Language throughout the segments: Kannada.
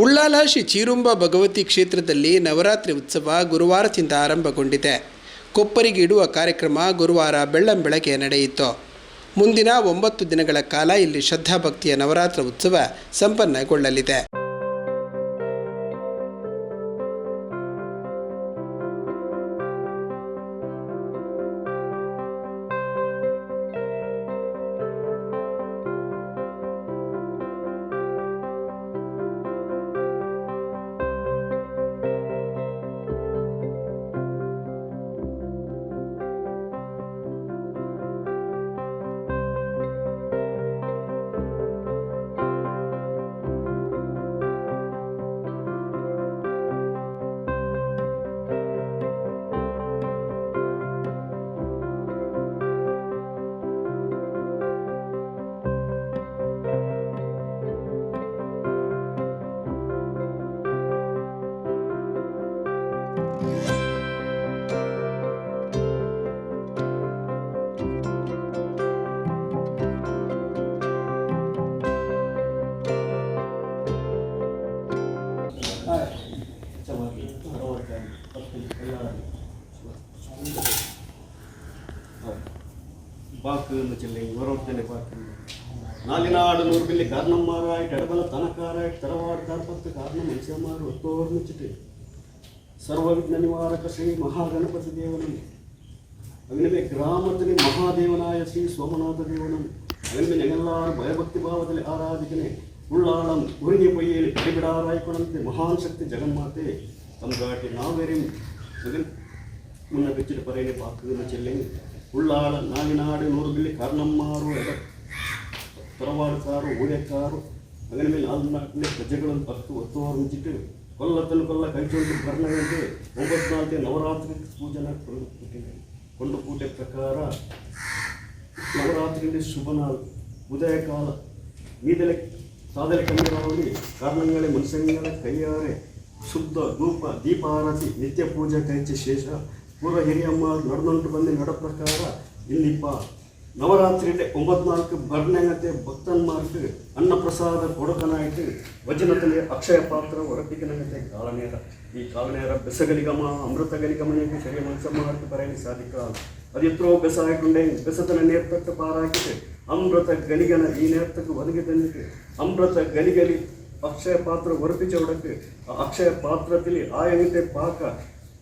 ಉಳ್ಳಾಲ ಶ್ರೀ ಚೀರುಂಬ ಭಗವತಿ ಕ್ಷೇತ್ರದಲ್ಲಿ ನವರಾತ್ರಿ ಉತ್ಸವ ಗುರುವಾರದಿಂದ ಆರಂಭಗೊಂಡಿದೆ. ಕೊಪ್ಪರಿಗೆ ಇಡುವ ಕಾರ್ಯಕ್ರಮ ಗುರುವಾರ ಬೆಳ್ಳಂಬೆಳಗ್ಗೆ ನಡೆಯಿತು. ಮುಂದಿನ ಒಂಬತ್ತು ದಿನಗಳ ಕಾಲ ಇಲ್ಲಿ ಶ್ರದ್ಧಾಭಕ್ತಿಯ ನವರಾತ್ರಿ ಉತ್ಸವ ಸಂಪನ್ನಗೊಳ್ಳಲಿದೆ. ಬಾಕು ಚೆಲ್ಲಿ ಹೊರೋಗ್ತೇನೆ ಬಾಕು ನಾಲಿನ ಆಡು ನೂರು ಬಿಲ್ಲಿ ಕಾರಣಮ್ಮ ರಾಯ್ಟ್ ಎಡಬಲ ತನಕಾರ ತರವಾಡ ತರಪತ್ತು ಕಾರಣ ಮನುಷ್ಯಮ್ಮರು ಹೊತ್ತೋರ್ನ ಚಿಟಿ ಸರ್ವವಿಘ್ನ ನಿವಾರಕ ಶ್ರೀ ಮಹಾಗಣಪತಿ ದೇವನ ಅಗ್ನಿಮೆ ಗ್ರಾಮದಲ್ಲಿ ಮಹಾದೇವನಾಯ ಶ್ರೀ ಸೋಮನಾಥ ದೇವನ ಅಗ್ನಿಮೆ ನೆಲ್ಲ ಭಯಭಕ್ತಿ ಭಾವದಲ್ಲಿ ಆರಾಧಿಕನೆ. ಉಳ್ಳಾಳಂ ಉರುಗಿ ಪೊಯ್ಯಲಿ ಕಡಿಬಿಡಾರಾಯ್ಕೊಳಂತೆ ಮಹಾನ್ ಶಕ್ತಿ ಜಗನ್ಮಾತೆ. ತಮ್ಮ ಗಾಟಿ ಅದನ್ನು ಮುನ್ನ ಬೆಚ್ಚಿನ ಪರೇನೆ ಪಾಕನ್ನು ಚೆಲ್ಲೆಂಗೆ ಉಳ್ಳಾಳ ನಾಗಿನಾಡು ನೂರದಲ್ಲಿ ಕಾರ್ನಮ್ಮಾರು ತರವಾಡ ಕಾರು ಊಳೆ ಕಾರು. ಅದರ ಮೇಲೆ ಆಲ್ ನಾಲ್ಕನೇ ಪ್ರಜೆಗಳನ್ನು ಪತ್ತು ಒತ್ತುವಾರ ಮುಂಚಿಟ್ಟು ಕೊಲ್ಲತ್ತನ್ನು ಕೊಲ್ಲ ಕಳಿಸೋದು ಕರ್ಣಗಂಟೆ ಒಂಬತ್ತು ನಾಲ್ಕು ನವರಾತ್ರಿ ಪೂಜನ ಕೊಂಡು ಪೂಜೆ ಪ್ರಕಾರ ನವರಾತ್ರಿಯಲ್ಲಿ ಶುಭ ನಾಳು. ಉದಯ ಕಾಲ. ಮೀದಲೆ ಸಾಧಲೆ ಕಮ್ಮಿ ಕಾರಣಗಳೇ ಮನುಷ್ಯನಿಂದ ಕೈಯಾರೆ. ಶುದ್ಧ ಧೂಪ ದೀಪಾರತಿ ನಿತ್ಯ ಪೂಜೆ ಕೈಚ ಶೇಷ. ಪೂರ್ವ ಹಿರಿಯಮ್ಮ ನಡೆದುಂಟು ಬಂದು ನಡ ಪ್ರಕಾರ ಇಲ್ಲಿಪ್ಪ ನವರಾತ್ರಿಯಲ್ಲಿ ಒಂಬತ್ತು ನಾಲ್ಕು ಬರ್ಣಂಗತೆ ಭಕ್ತನ್ಮಾರ್ಕ್ ಅನ್ನಪ್ರಸಾದ ಕೊಡಕನಾಯಿತು. ವಚನದಲ್ಲಿ ಅಕ್ಷಯ ಪಾತ್ರ ಹೊರಪಿಕನಂಗತೆ ಕಾಲನೇರ. ಈ ಕಾಲನೇರ ಬೆಸಗಲಿಗಮ ಅಮೃತಗಲಿಗಮನಿಗೆ ಶರೀರ ಮಾರ್ಕ್ ಬರೆಯಲಿ ಸಾಧಿಕ. ಅದಿತ್ರೋ ಎತ್ತರೋ ಬೆಸ ಹಾಕೊಂಡೆ ಬೆಸತನ ನೇರ್ತಕ್ಕ ಪಾರಾಕಿದೆ ಅಮೃತ ಗಲಿಗನ ಈ ನೇರ್ತಕ್ಕೆ ಒದಗಿ ತಂದಿದೆ ಅಮೃತ ಗಲಿಗಲಿ ಅಕ್ಷಯ ಪಾತ್ರ ವರ್ಪಿಚ ಒಡಕ್ಕೆ ಅಕ್ಷಯ ಪಾತ್ರ ತಿಳಿ ಆಯನಿತೆ ಪಾಕ.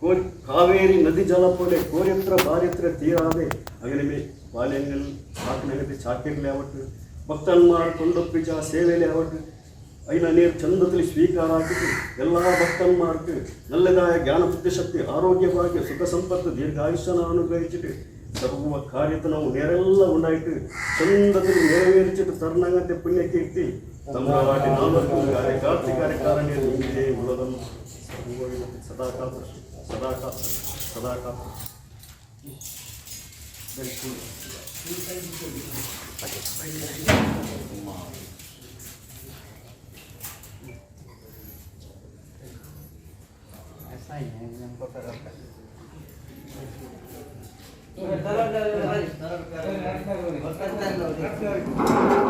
ಕೋ ಕಾವೇರಿ ನದಿ ಜಲಪೋಲೆ ಕೋರಿತ್ರ ಬಾರಿತ್ರ ತೀರಾದೆ. ಅಗಲಿಮೆ ಬಾಲ್ಯಂಗಲ್ ಸಾಕಿನಗತಿ ಚಾಕಿರ್ಲೆ ಅವಟ್ಟು ಭಕ್ತನ್ಮಾರ್ ಕೊಂಡೊಪ್ಪಿಚ ಸೇವೆಲೆ ಅವಟ್ಟು ಐನ ನೀರು ಚಂದದಲ್ಲಿ ಸ್ವೀಕಾರ ಹಾಕಿತು ಎಲ್ಲ ಭಕ್ತನ್ಮಾರ್ಕ್ ನಲ್ಲದಾಯ ಜ್ಞಾನ ಬುದ್ಧಿಶಕ್ತಿ ಆರೋಗ್ಯ ಭಾಗ್ಯ ಸುಖ ಸಂಪತ್ತ ದೀರ್ಘಾಯುಷನ ಅನುಗ್ರಹಿಸಿಟ್ಟು ಸರ್ವ ಕಾರ್ಯತನವು ನೇರೆಲ್ಲ ಉಂಟಾಯಿತು ಚಂದದಲ್ಲಿ ನೆರವೇರಿಸಿಟ್ಟು ತರ್ನಾಗಂತೆ ಪುಣ್ಯ తమరు వాటి నామకు కార్యకార్తి కార్యకారాన్ని ఉలగం సదాకాత సదాకాత సదాకాత ऐसा ही है इनको तरफ कर तरफ कर तरफ कर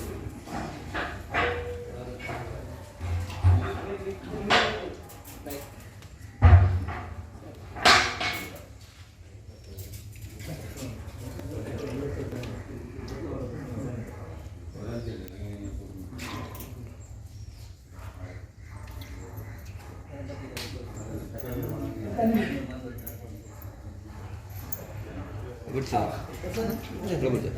그렇지. 해보자.